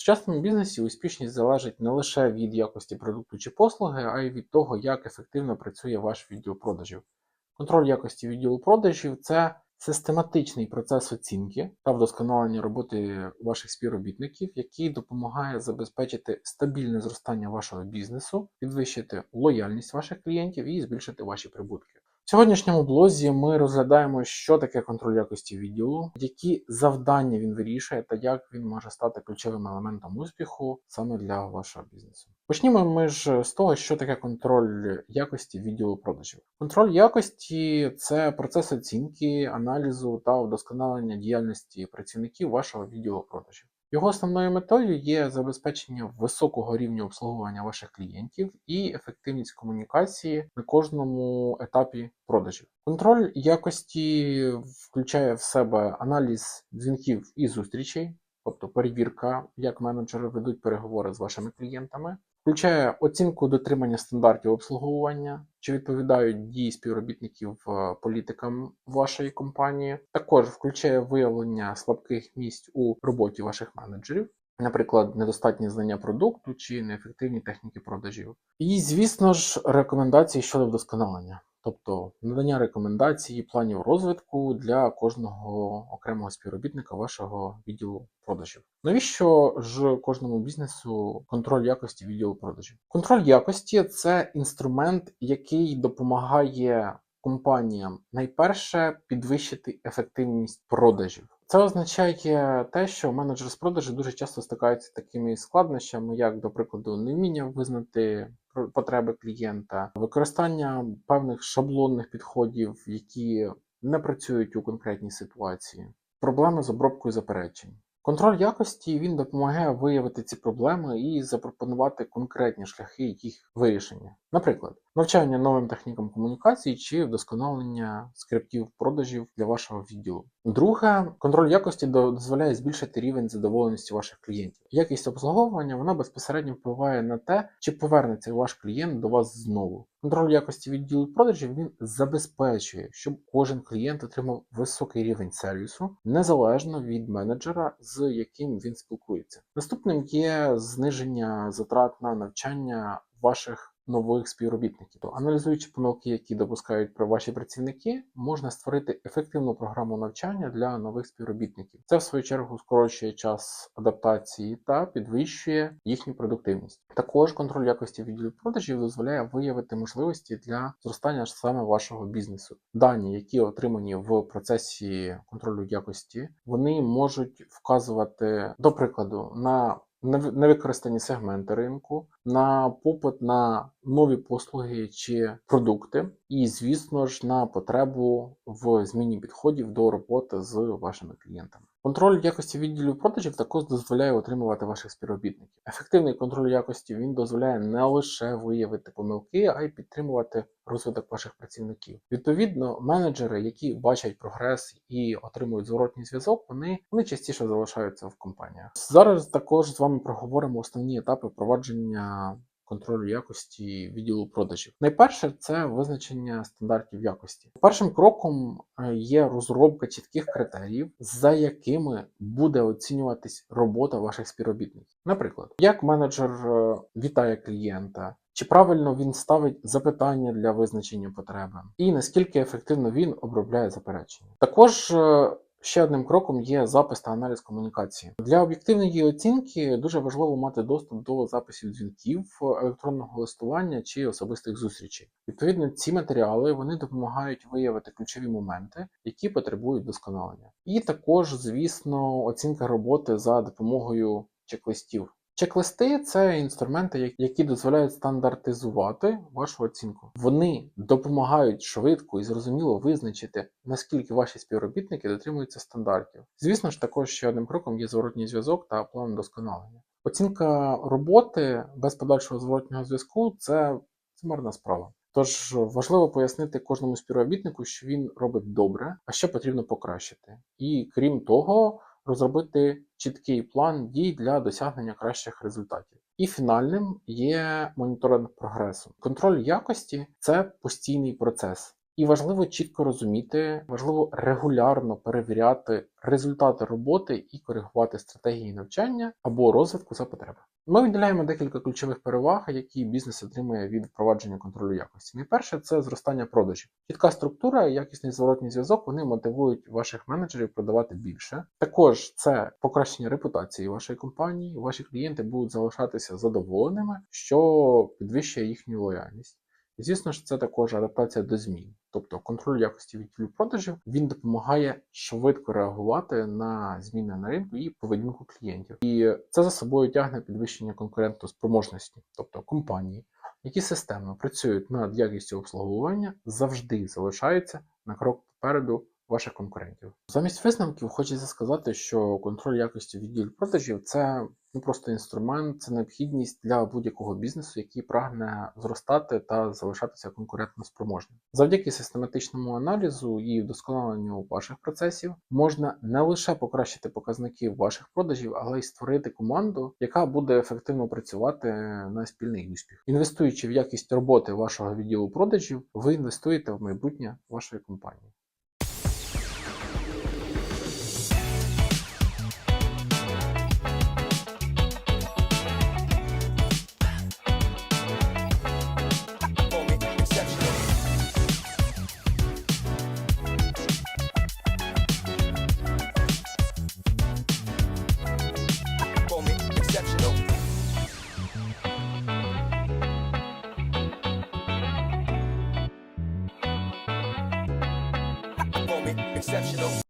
В сучасному бізнесі успішність залежить не лише від якості продукту чи послуги, а й від того, як ефективно працює ваш відділ продажів. Контроль якості відділу продажів це систематичний процес оцінки та вдосконалення роботи ваших співробітників, який допомагає забезпечити стабільне зростання вашого бізнесу, підвищити лояльність ваших клієнтів і збільшити ваші прибутки. Сьогоднішньому блозі ми розглядаємо, що таке контроль якості відділу, які завдання він вирішує та як він може стати ключовим елементом успіху саме для вашого бізнесу. Почнімо ми ж з того, що таке контроль якості відділу продажів. Контроль якості це процес оцінки, аналізу та вдосконалення діяльності працівників вашого відділу продажів. Його основною метою є забезпечення високого рівня обслуговування ваших клієнтів і ефективність комунікації на кожному етапі продажів. Контроль якості включає в себе аналіз дзвінків і зустрічей, тобто перевірка, як менеджери ведуть переговори з вашими клієнтами. Включає оцінку дотримання стандартів обслуговування, чи відповідають дії співробітників е, політикам вашої компанії. Також включає виявлення слабких місць у роботі ваших менеджерів, наприклад, недостатні знання продукту чи неефективні техніки продажів. І, звісно ж, рекомендації щодо вдосконалення. Тобто надання рекомендацій, планів розвитку для кожного окремого співробітника вашого відділу продажів. Навіщо ж кожному бізнесу контроль якості відділу продажів? Контроль якості це інструмент, який допомагає компаніям найперше підвищити ефективність продажів. Це означає те, що менеджер з продажу дуже часто стикаються з такими складнощами, як, до прикладу, невміння визнати потреби клієнта, використання певних шаблонних підходів, які не працюють у конкретній ситуації, проблеми з обробкою заперечень. Контроль якості він допомагає виявити ці проблеми і запропонувати конкретні шляхи їх вирішення. Наприклад, навчання новим технікам комунікації чи вдосконалення скриптів продажів для вашого відділу. Друге, контроль якості дозволяє збільшити рівень задоволеності ваших клієнтів. Якість обслуговування вона безпосередньо впливає на те, чи повернеться ваш клієнт до вас знову. Контроль якості відділу продажів він забезпечує, щоб кожен клієнт отримав високий рівень сервісу незалежно від менеджера, з яким він спілкується. Наступним є зниження затрат на навчання ваших нових співробітників. Аналізуючи помилки, які допускають про ваші працівники, можна створити ефективну програму навчання для нових співробітників. Це в свою чергу скорочує час адаптації та підвищує їхню продуктивність. Також контроль якості відділу продажів дозволяє виявити можливості для зростання саме вашого бізнесу. Дані, які отримані в процесі контролю якості, вони можуть вказувати, до прикладу, на невикористані сегменти ринку, на попит на нові послуги чи продукти, і, звісно ж, на потребу в зміні підходів до роботи з вашими клієнтами. Контроль якості відділів продажів також дозволяє отримувати ваших співробітників. Ефективний контроль якості він дозволяє не лише виявити помилки, а й підтримувати розвиток ваших працівників. Відповідно, менеджери, які бачать прогрес і отримують зворотній зв'язок, вони, вони частіше залишаються в компаніях. Зараз також з вами проговоримо основні етапи впровадження контролю якості відділу продажів. Найперше це визначення стандартів якості. Першим кроком е, є розробка чітких критеріїв, за якими буде оцінюватись робота ваших співробітників. Наприклад, як менеджер е, вітає клієнта. Чи правильно він ставить запитання для визначення потреби, і наскільки ефективно він обробляє заперечення? Також е, Ще одним кроком є запис та аналіз комунікації. Для об'єктивної оцінки дуже важливо мати доступ до записів дзвінків, електронного листування чи особистих зустрічей. Відповідно, ці матеріали вони допомагають виявити ключові моменти, які потребують досконалення. І також, звісно, оцінка роботи за допомогою чек-листів. Чек-листи це інструменти, які дозволяють стандартизувати вашу оцінку. Вони допомагають швидко і зрозуміло визначити, наскільки ваші співробітники дотримуються стандартів. Звісно ж, також ще одним кроком є зворотній зв'язок та план досконалення. Оцінка роботи без подальшого зворотнього зв'язку це, марна справа. Тож важливо пояснити кожному співробітнику, що він робить добре, а що потрібно покращити. І крім того розробити чіткий план дій для досягнення кращих результатів. І фінальним є моніторинг прогресу. Контроль якості це постійний процес. І важливо чітко розуміти, важливо регулярно перевіряти результати роботи і коригувати стратегії навчання або розвитку за потреби. Ми виділяємо декілька ключових переваг, які бізнес отримує від впровадження контролю якості. Найперше це зростання продажів. Чітка структура якісний зворотній зв'язок вони мотивують ваших менеджерів продавати більше. Також це покращення репутації вашої компанії. Ваші клієнти будуть залишатися задоволеними, що підвищує їхню лояльність. Звісно ж, це також адаптація до змін. Тобто контроль якості відділу продажів він допомагає швидко реагувати на зміни на ринку і поведінку клієнтів. І це за собою тягне підвищення конкурентоспроможності, тобто компанії, які системно працюють над якістю обслуговування, завжди залишаються на крок попереду ваших конкурентів. Замість висновків хочеться сказати, що контроль якості відділу продажів це не просто інструмент, це необхідність для будь-якого бізнесу, який прагне зростати та залишатися конкурентно спроможним. Завдяки систематичному аналізу і вдосконаленню ваших процесів можна не лише покращити показники ваших продажів, але й створити команду, яка буде ефективно працювати на спільний успіх. Інвестуючи в якість роботи вашого відділу продажів, ви інвестуєте в майбутнє вашої компанії. Exceptional.